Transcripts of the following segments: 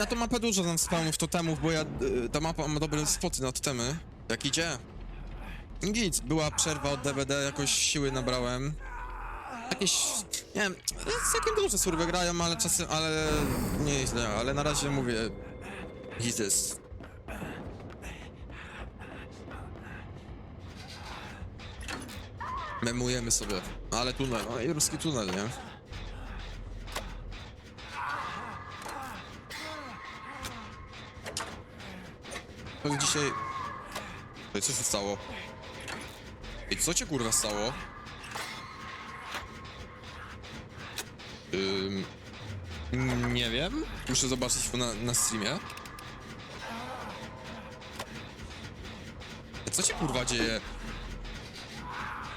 Ja tą mapę dużo znam spawnów totemów, bo ja, y, ta mapa ma dobre spoty na totemy. Jak idzie? Git, była przerwa od DVD, jakoś siły nabrałem. Jakieś, nie wiem, całkiem dobrze surwy grają, ale czasem, ale nie jest źle, ale na razie mówię, jest. Memujemy sobie, ale tunel, no i ruski tunel, nie? To dzisiaj... Ej, co się stało? Ej, co cię kurwa stało? Ym... Nie wiem. Muszę zobaczyć na, na streamie. Co się kurwa dzieje?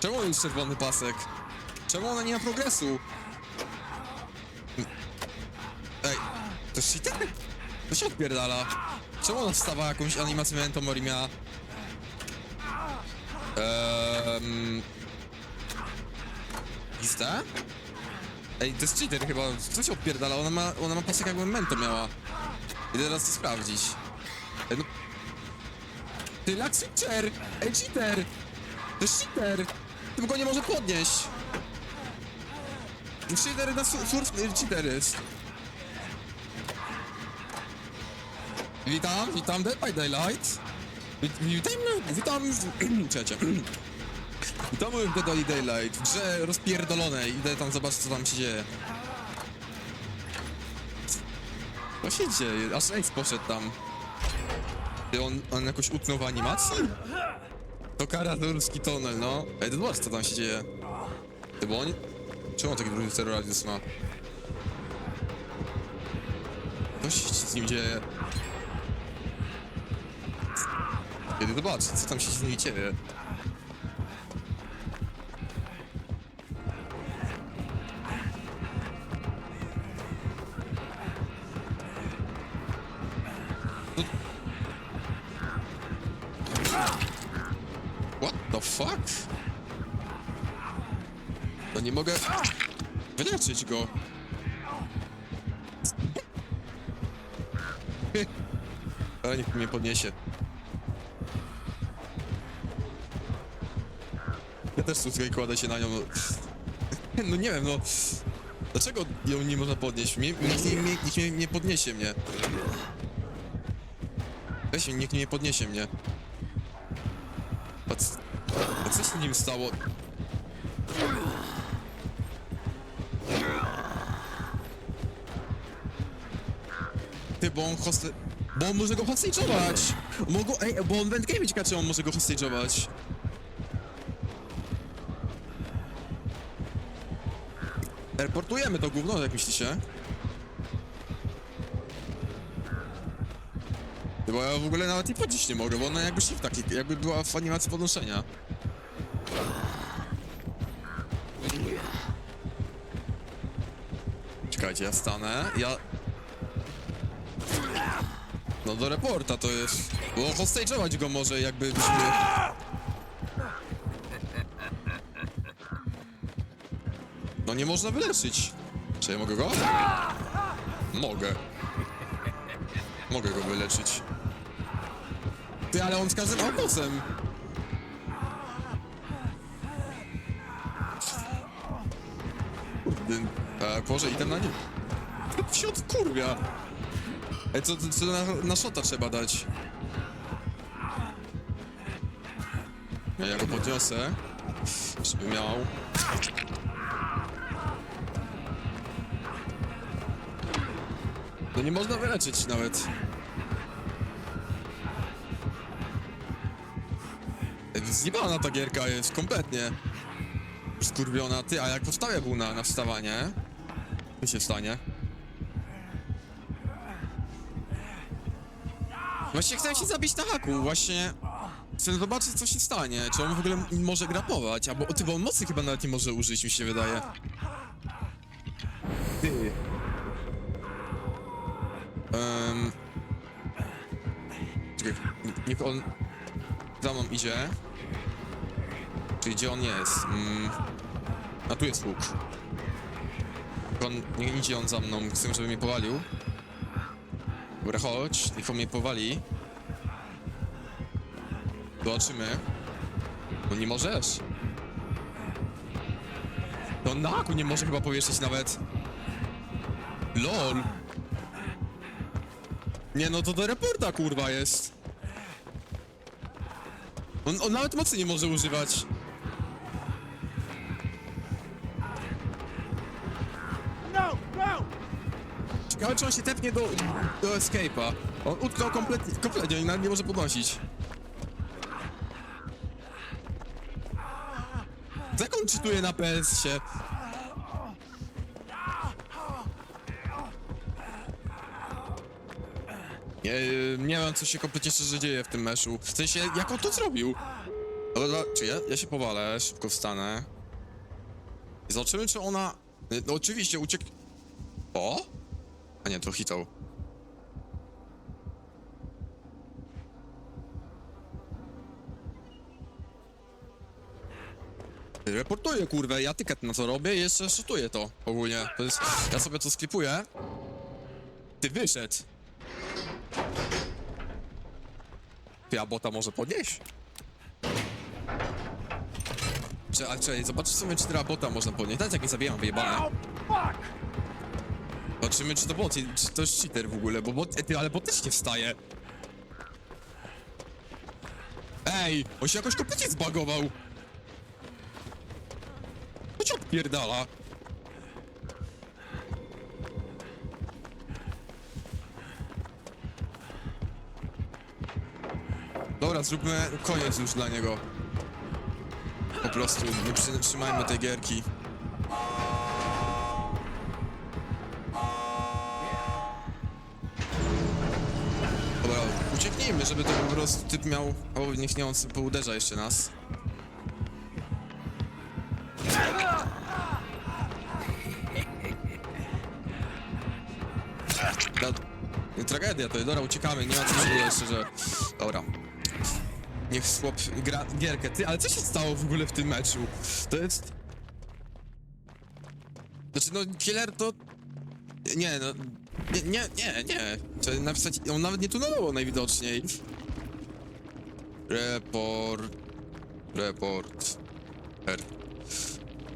Czemu jest czerwony pasek? Czemu ona nie ma progresu? Ej, to jest? To się odpierdala. Czemu ona wstawała jakąś animację Memento Mori miała? Ehm... Lista? Ej, to jest cheater chyba. Co się odpierdala? Ona ma, ona ma pasek jakby Memento miała. Idę teraz to sprawdzić. Ej, no... Ty, lag switcher! Ej, cheater! To jest cheater! Ty go nie może podnieść! Cheater na sur... sur cheater jest. Witam, witam Dead by Daylight. Wit- Witam, witam, czekajcie. Witamy w Dead by Daylight, w grze rozpierdolonej. Idę tam zobaczyć, co tam się dzieje. Co się dzieje? Aż Ace poszedł tam. On, on jakoś utknął w animacji? To karatorski tunel, no. Zobacz, co tam się dzieje. Ty, bo on... Czemu on taki duży terroradius ma? Co się z nim dzieje? Kiedy zobacz, co tam się z. No- What the fuck? No nie mogę wyleczyć go. Ale niech mnie podniesie. Ja też tutaj kładę się na nią. No, no nie wiem, no. Dlaczego ją nie można podnieść? Mnie, nikt, nie, mnie, nikt nie, nie podniesie mnie. Weź nikt nie podniesie mnie. C- a co się z nim stało? Ty, bo on hoste... Bo on może go hostage'ować! Mogą... Ej, bo on w endgame ciekawe, czy on może go hostage'ować. Reportujemy to gówno, jak myślicie? Bo ja w ogóle nawet i podnieść nie mogę, bo ona jakby shift taki, jakby była w animacji podnoszenia. Czekajcie, ja stanę, ja... No do reporta to jest... Bo hostage'ować go może jakby byśmy... No nie można wyleczyć. Czy ja mogę go? Mogę. Mogę go wyleczyć. Ty, ale on z każdym autosem. Kurde. E, Boże, idę na. To się odkurwia. Ej, co, co, na, na szota trzeba dać? Ja go podniosę. Żeby miał. No nie można wyleczyć nawet. Zjebana ta gierka jest, kompletnie. Skurwiona, ty, a jak podstawia był na, na wstawanie? Co się stanie? Właśnie chcę się zabić na haku, właśnie... Chcę zobaczyć, co się stanie, czy on w ogóle może grapować, albo... Ty, bo on mocy chyba nawet nie może użyć, mi się wydaje. Ty... Um, czekaj, niech on za mną idzie. Czyli gdzie on jest? Mm, a tu jest łuk. On, nie idzie on za mną, chcę, żeby mnie powalił. Dobra, chodź, niech on mnie powali. Zobaczymy. No nie możesz. To naku nie może chyba powieszyć nawet. LOL. Nie no, to do reporta kurwa jest. On, on nawet mocy nie może używać. No! Ciekawe, czy on się tepnie do, do escape'a. On utknął kompletnie, kompletnie nawet nie może podnosić. Jak on czytuje na Nie, nie wiem, co się kompletnie szczerze dzieje w tym meszu. W sensie, jak on to zrobił? Dobra, czy ja, ja się powalę, szybko wstanę. Zobaczymy, czy ona... No oczywiście, uciek... O? A nie, to hitał. Reportuję, kurwę, ja tyket na to robię i jeszcze szutuję to ogólnie. To jest, ja sobie to sklipuję. Ty wyszedł. Ty, a bota może podnieść? Czy, a czekaj, zobaczcie sobie, czy teraz bota można podnieść. Teraz jak nie zabijam, wyjebane. Zobaczymy, czy to bot, czy to jest cheater w ogóle, bo bot, ty, ale bot też nie wstaje. Ej, on się jakoś kompletnie zbagował. To cię odpierdala. Dobra, zróbmy koniec już dla niego. Po prostu, nie przytrzymajmy tej gierki. Dobra, ucieknijmy, żeby to po prostu typ miał... O, niech nie on pouderza jeszcze nas. Tragedia to jest, dobra, uciekamy, nie ma co się jeszcze, że... Dobra. Niech chłop gra gierkę. Ty, ale co się stało w ogóle w tym meczu? To jest... Znaczy, no, killer to... Nie, no... Nie, nie, nie, nie. Trzeba napisać... On nawet nie tunelował najwidoczniej. Report... Report... R.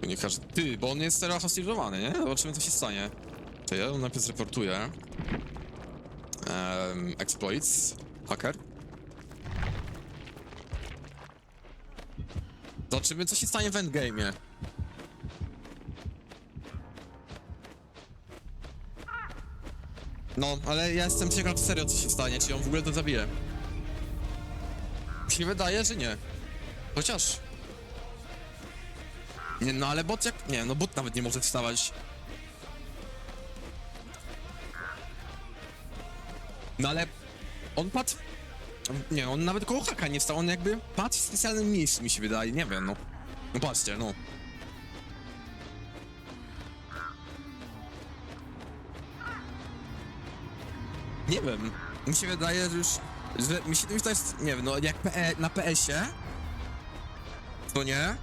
To nie każdy... Ty, bo on jest teraz hostiżowany, nie? Zobaczymy, co się stanie. To ja najpierw zreportuję. Um, exploits. Hacker. Zobaczymy, co się stanie w endgame'ie. No, ale ja jestem ciekaw serio, co się stanie, czy on w ogóle to zabije. Mi się wydaje, że nie. Chociaż... Nie, no ale bot jak... Nie, no bot nawet nie może wstawać. No ale... On padł... Nie, on nawet koło haka nie wstał, on jakby padł w specjalnym miejscu, mi się wydaje, nie wiem, no. No patrzcie, no. Nie wiem. Mi się wydaje, że już. Że mi się to jest. Nie wiem, no jak PE, na PS-ie. To nie?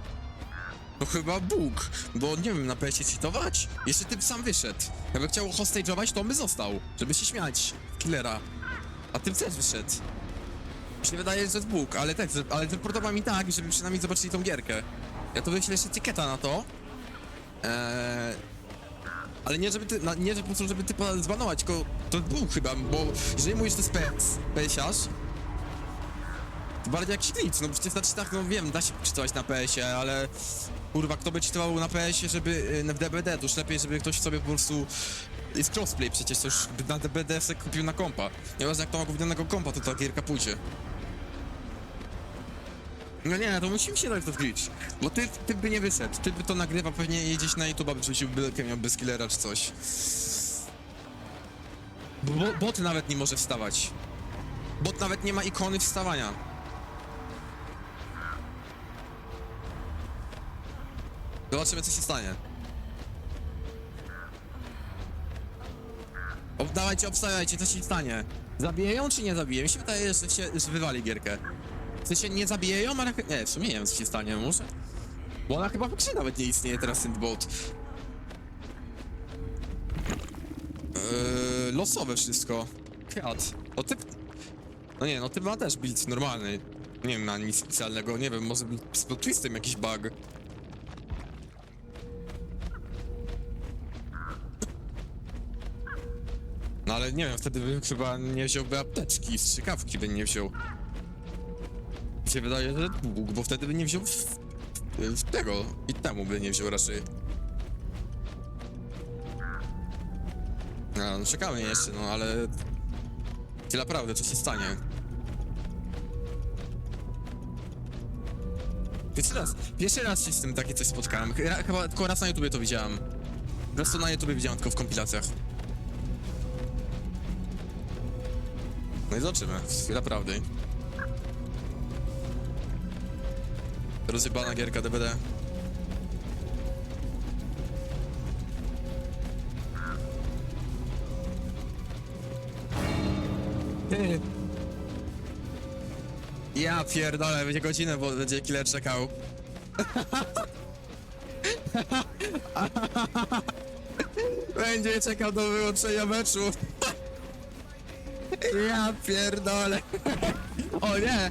To chyba Bóg, bo nie wiem, na PS-ie cheatować. Jeszcze typ sam wyszedł. Jakby chciał hostage'ować, to on by został, żeby się śmiać. Killera. A typ też wyszedł. Mi się wydaje, że jest Bóg, ale tak, ale reportował mi tak, żeby przynajmniej zobaczyli tą gierkę. Ja to wyślę jeszcze etykieta na to. Eee, ale nie żeby ty, na, nie że po prostu żeby typa zbanować, tylko to był chyba, bo jeżeli mówisz, że to jest PS, PSiarz, to bardziej jakiś glitch, no przecież na cheatach, no wiem, da się czytać na PS-ie, ale kurwa, kto by czytał na PS-ie, żeby y, w DBD, to już lepiej, żeby ktoś sobie po prostu jest crossplay przecież, to już na DBD sobie kupił na kompa. Nieważne jak to ma kupionego kompa, to ta gierka pójdzie. No nie, to musi mi się dać to glitch. Bo ty, ty by nie wyszedł. Ty by to nagrywa, pewnie jedziesz na YouTube, by rzucił bylkę, miał bez czy coś. Bo, bo bot nawet nie może wstawać. Bot nawet nie ma ikony wstawania. Zobaczymy co się stanie. O, dawajcie, obstawiajcie, co się stanie. Zabijają czy nie zabijają? Mi się wydaje, że się że wywali gierkę. W sensie nie zabijają, ale... Nie, w sumie nie wiem, co się stanie, muszę... Bo ona chyba w nawet nie istnieje teraz, ten bot. Yy, losowe wszystko. kwiat. O typ... No nie, no typ ma też build normalny. Nie ma nic specjalnego, nie wiem, może z plot twistem jakiś bug. No ale nie wiem, wtedy by chyba nie wziąłby apteczki, strzykawki by nie wziął. Mi się wydaje, że Bóg, bo wtedy by nie wziął w, w tego i temu by nie wziął raczej. No, no czekamy jeszcze, no ale... Tyle prawdy, co się stanie. Pierwszy raz, pierwszy raz się z tym takie coś spotkałem. Chyba tylko raz na YouTubie to widziałem. Po prostu na YouTubie widziałem, tylko w kompilacjach. No i zobaczymy, chwila prawdy. Rozjebana gierka DBD. Ja pierdolę, będzie godzinę, bo będzie killer czekał. będzie czekał do wyłączenia meczu. Ja pierdolę. O nie!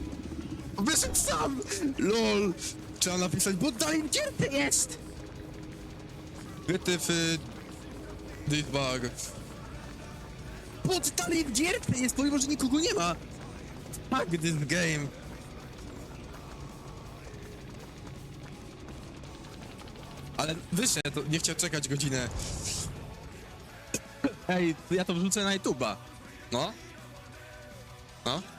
Wyszedł sam! LOL! Trzeba napisać, bo dalej gierty jest! Wytyfy... Dickbag. Bot dalej wdzierty jest, pomimo, że nikogo nie ma. Fuck this game. Ale wyszedł, to nie chciał czekać godzinę. Ej, ja to wrzucę na YouTube'a. No? No?